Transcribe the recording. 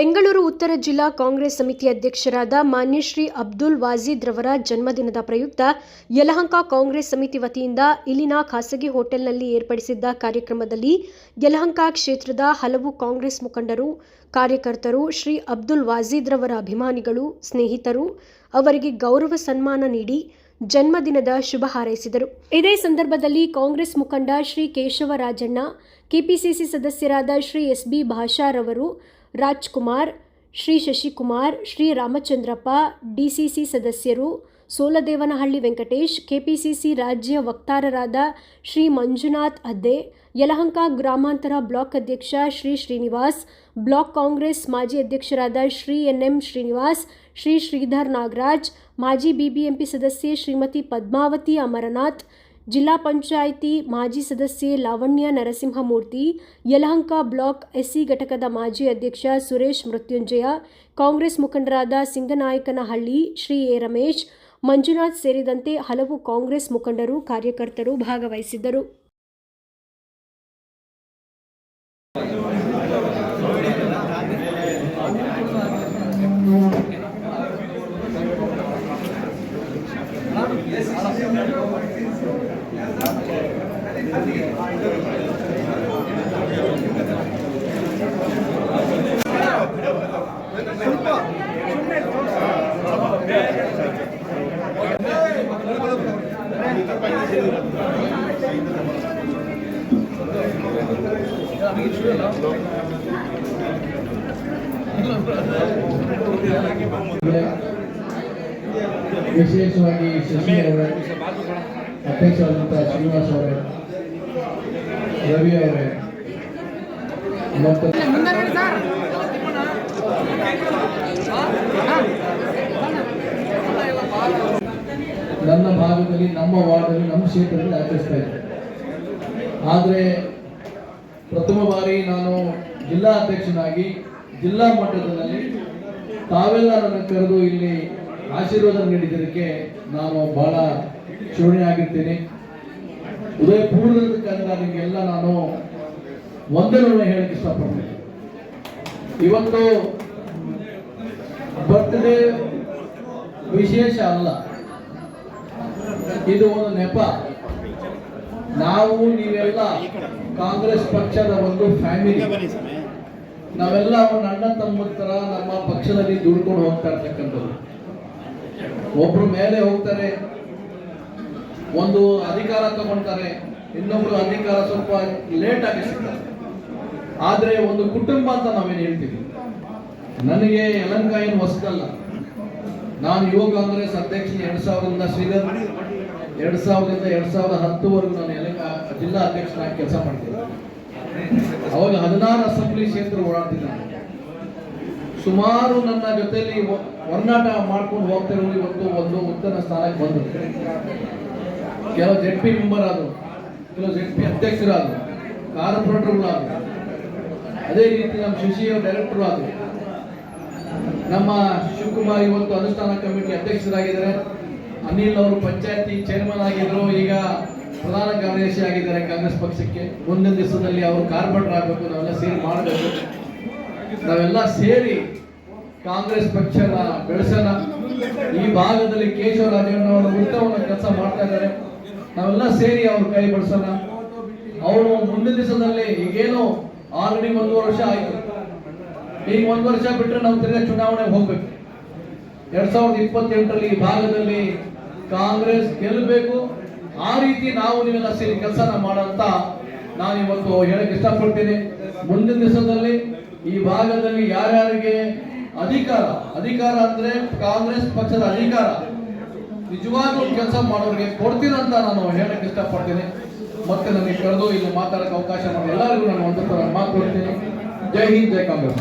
ಬೆಂಗಳೂರು ಉತ್ತರ ಜಿಲ್ಲಾ ಕಾಂಗ್ರೆಸ್ ಸಮಿತಿ ಅಧ್ಯಕ್ಷರಾದ ಮಾನ್ಯ ಶ್ರೀ ಅಬ್ದುಲ್ ವಾಜೀದ್ ರವರ ಜನ್ಮದಿನದ ಪ್ರಯುಕ್ತ ಯಲಹಂಕ ಕಾಂಗ್ರೆಸ್ ಸಮಿತಿ ವತಿಯಿಂದ ಇಲ್ಲಿನ ಖಾಸಗಿ ಹೋಟೆಲ್ನಲ್ಲಿ ಏರ್ಪಡಿಸಿದ್ದ ಕಾರ್ಯಕ್ರಮದಲ್ಲಿ ಯಲಹಂಕ ಕ್ಷೇತ್ರದ ಹಲವು ಕಾಂಗ್ರೆಸ್ ಮುಖಂಡರು, ಕಾರ್ಯಕರ್ತರು, ಶ್ರೀ ಅಬ್ದುಲ್ ವಾಜೀದ್ ರವರ ಅಭಿಮಾನಿಗಳು, ಸ್ನೇಹಿತರು, ಅವರಿಗೆ ಗೌರವ ಸನ್ಮಾನ ನೀಡಿ ಜನ್ಮದಿನದ ಶುಭ ಹಾರೈಸಿದರು. ಇದೇ ಸಂದರ್ಭದಲ್ಲಿ ಕಾಂಗ್ರೆಸ್ ಮುಖಂಡ ಶ್ರೀ ಕೇಶವರಾಜಣ್ಣ, ಕೆಪಿಸಿಸಿ ಸದಸ್ಯರಾದ ಶ್ರೀ ಎಸ್ ಬಿ ಭಾಷಾರವರು ರಾಜ್ಕುಮಾರ್, ಶ್ರೀ ಶಶಿಕುಮಾರ್, ಶ್ರೀ ರಾಮಚಂದ್ರಪ್ಪ, ಡಿಸಿಸಿ ಸದಸ್ಯರು, ಸೋಲದೇವನಹಳ್ಳಿ ವೆಂಕಟೇಶ್, ಕೆಪಿಸಿಸಿ ರಾಜ್ಯ ವಕ್ತಾರರಾದ ಶ್ರೀ ಮಂಜುನಾಥ್ ಅದ್ದೆ, ಯಲಹಂಕ ಗ್ರಾಮಾಂತರ ಬ್ಲಾಕ್ ಅಧ್ಯಕ್ಷ ಶ್ರೀ ಶ್ರೀನಿವಾಸ್, ಬ್ಲಾಕ್ ಕಾಂಗ್ರೆಸ್ ಮಾಜಿ ಅಧ್ಯಕ್ಷರಾದ ಶ್ರೀ ಎನ್ ಎಂ ಶ್ರೀನಿವಾಸ್, ಶ್ರೀ ಶ್ರೀಧರ್ ನಾಗರಾಜ್, ಮಾಜಿ ಬಿಬಿಎಂಪಿ ಸದಸ್ಯೆ ಶ್ರೀಮತಿ ಪದ್ಮಾವತಿ ಅಮರನಾಥ್ ಜಿಲ್ಲಾ ಪಂಚಾಯಿತಿ ಮಾಜಿ ಸದಸ್ಯೆ ಲಾವಣ್ಯ ನರಸಿಂಹಮೂರ್ತಿ, ಯಲಹಂಕ ಬ್ಲಾಕ್ ಎಸ್ಸಿ ಘಟಕದ ಮಾಜಿ ಅಧ್ಯಕ್ಷ ಸುರೇಶ್ ಮೃತ್ಯುಂಜಯ, ಕಾಂಗ್ರೆಸ್ ಮುಖಂಡರಾದ ಸಿಂಗನಾಯಕನಹಳ್ಳಿ ಶ್ರೀ ಎ ರಮೇಶ್, ಮಂಜುನಾಥ್ ಸೇರಿದಂತೆ ಹಲವು ಕಾಂಗ್ರೆಸ್ ಮುಖಂಡರು, ಕಾರ್ಯಕರ್ತರು ಭಾಗವಹಿಸಿದ್ದರು. ವಿಶೇಷವಾಗಿ ಶಶಿ ಅವರೇ ಅಧ್ಯಕ್ಷರಾದಂಥ ಶ್ರೀನಿವಾಸ್ ಅವರೇ, ರವಿ ಅವರೇ, ಮತ್ತು ನನ್ನ ಭಾಗದಲ್ಲಿ, ನಮ್ಮ ವಾರ್ಡಲ್ಲಿ, ನಮ್ಮ ಕ್ಷೇತ್ರದಲ್ಲಿ ಆಚರಿಸ್ತಾ ಇದ್ದೆ ಆದರೆ ಪ್ರಥಮ ಬಾರಿ ನಾನು ಜಿಲ್ಲಾ ಅಧ್ಯಕ್ಷನಾಗಿ ಜಿಲ್ಲಾ ಮಟ್ಟದಲ್ಲಿ ತಾವೆಲ್ಲ ನನ್ನ ಕರೆದು ಇಲ್ಲಿ ಆಶೀರ್ವಾದ ನೀಡಿದ್ದಕ್ಕೆ ನಾನು ಬಹಳ ಚೂಣಿ ಆಗಿರ್ತೀನಿ. ಉದಯ ಪೂರ್ವದ ಕಂಡ ನಿಮಗೆಲ್ಲ ನಾನು ವಂದನೆ ಹೇಳಕ್ಕೆ ಇಷ್ಟಪಡ್ತೀನಿ. ಇವತ್ತು ಬರ್ತ್ಡೇ ವಿಶೇಷ ಅಲ್ಲ. ಇದು ಒಂದು ನೆಪ. ನಾವು ನೀವೆಲ್ಲ ಕಾಂಗ್ರೆಸ್ ಪಕ್ಷದ ಒಂದು ಫ್ಯಾಮಿಲಿ ನಾವೆಲ್ಲ ಒಂದು ಅಣ್ಣ ತಮ್ಮ ತರ ನಮ್ಮ ಪಕ್ಷದಲ್ಲಿ ದುಡ್ಕೊಂಡು ಹೋಗ್ತಾ ಇರ್ತಕ್ಕಂಥದ್ದು ಒಬ್ರು ಮೇಲೆ ಹೋಗ್ತಾರೆ ಒಂದು ಅಧಿಕಾರ ತಗೊಳ್ತಾರೆ ಇನ್ನೊಬ್ರು ಅಧಿಕಾರ ಸ್ವಲ್ಪ ಲೇಟ್ ಆಗಿ ಸಿಗ್ತಾರೆ. ಆದ್ರೆ ಒಂದು ಕುಟುಂಬ ಅಂತ ನಾವೇನು ಹೇಳ್ತೀವಿ? ನನಗೆ ಯಲಂಕ ಏನು ಹೊಸದಲ್ಲ. ನಾನು ಯುವ ಕಾಂಗ್ರೆಸ್ ಅಧ್ಯಕ್ಷ ಎರಡ್ ಸಾವಿರದಿಂದ ಶ್ರೀಧರ್ ಎರಡ್ ಸಾವಿರದಿಂದ ಎರಡ್ ಸಾವಿರದ ಹತ್ತುವರೆಗೂ ನಾನು ಜಿಲ್ಲಾ ಅಧ್ಯಕ್ಷನಾಗಿ ಕೆಲಸ ಮಾಡ್ತಿದ್ದೆ ಅವಾಗ ಹದಿನಾರು ಅಸೆಂಬ್ಲಿ ಕ್ಷೇತ್ರ ಓಡಾಡ್ತಿದ್ದ. ಸುಮಾರು ನನ್ನ ಜೊತೆಯಲ್ಲಿ ಹೊರನಾಟ ಮಾಡ್ಕೊಂಡು ಹೋಗ್ತಿರೋರು ಇವತ್ತು ಒಂದು ಉತ್ತಮ ಸ್ಥಾನಕ್ಕೆ ಬಂದರು. ಕೆಲವು ಜೆಡ್ ಪಿ ಮೆಂಬರ್ ಆದರು, ಕೆಲವು ಜೆಡ್ ಪಿ ಅಧ್ಯಕ್ಷರಾದರು, ಕಾರ್ಪೊರೇಟರ್ಗಳಾದರು. ಅದೇ ರೀತಿ ನಮ್ಮ ಶಿಶಿಯ ಡೈರೆಕ್ಟರ್ ಆದರು. ನಮ್ಮ ಶಿವಕುಮಾರ್ ಇವತ್ತು ಅನುಷ್ಠಾನ ಕಮಿಟಿ ಅಧ್ಯಕ್ಷರಾಗಿದ್ದಾರೆ. ಅನಿಲ್ ಅವರು ಪಂಚಾಯತಿ ಚೇರ್ಮನ್ ಆಗಿದ್ರು ಪ್ರಧಾನ ಕಾರ್ಯದರ್ಶಿ ಆಗಿದ್ದಾರೆ ಕಾಂಗ್ರೆಸ್ ಪಕ್ಷಕ್ಕೆ. ಮುಂದಿನ ದಿವಸದಲ್ಲಿ ಅವರು ಕಾರ್ಪೊರೇಟರ್ ಆಗಬೇಕು, ನಾವೆಲ್ಲ ಸೇರಿ ಮಾಡಬೇಕು. ನಾವೆಲ್ಲ ಸೇರಿ ಕಾಂಗ್ರೆಸ್ ಪಕ್ಷನ ಬೆಳೆಸೋಣ. ಈ ಭಾಗದಲ್ಲಿ ಕೇಶವರಾಜಣ್ಣ ಅವರು ಉತ್ತಮವಾದ ಕೆಲಸ ಮಾಡ್ತಾ ಇದ್ದಾರೆ. ನಾವೆಲ್ಲ ಸೇರಿ ಅವ್ರ ಕೈ ಬಡಿಸೋಣ. ಅವರು ಮುಂದಿನ ದಿವಸದಲ್ಲಿ ಈಗೇನು ಆಲ್ರೆಡಿ ಒಂದು ವರ್ಷ ಆಯ್ತು. ಈಗ ಒಂದು ವರ್ಷ ಬಿಟ್ಟರೆ ನಾವು ತಿರ್ಗಾ ಚುನಾವಣೆಗೆ ಹೋಗ್ಬೇಕು. ಎರಡ್ ಸಾವಿರದ ಇಪ್ಪತ್ತೆಂಟರಲ್ಲಿ ಈ ಭಾಗದಲ್ಲಿ ಕಾಂಗ್ರೆಸ್ ಗೆಲ್ಲಬೇಕು. ಆ ರೀತಿ ನಾವು ನೀವೆಲ್ಲ ಸೇರಿ ಕೆಲಸನ ಮಾಡಂತ ನಾನು ಇವತ್ತು ಹೇಳಕ್ಕೆ ಇಷ್ಟಪಡ್ತೀನಿ. ಮುಂದಿನ ದಿವಸದಲ್ಲಿ ಈ ಭಾಗದಲ್ಲಿ ಯಾರ್ಯಾರಿಗೆ ಅಧಿಕಾರ ಅಧಿಕಾರ ಅಂದ್ರೆ ಕಾಂಗ್ರೆಸ್ ಪಕ್ಷದ ಅಧಿಕಾರ, ನಿಜವಾಗ್ಲೂ ಕೆಲಸ ಮಾಡೋರಿಗೆ ಕೊಡ್ತೀನಂತ ನಾನು ಹೇಳಕ್ ಇಷ್ಟಪಡ್ತೀನಿ. ಮತ್ತೆ ನನಗೆ ಕರೆದು ಇಲ್ಲಿ ಮಾತಾಡಕ್ಕೆ ಅವಕಾಶ ಮಾಡಿ ಎಲ್ಲರಿಗೂ ನಾನು ಒಂದು ಮಾತು ಕೊಡ್ತೀನಿ. ಜೈ ಹಿಂದ್, ಜೈ ಕಾಂಗ್ರೆಸ್.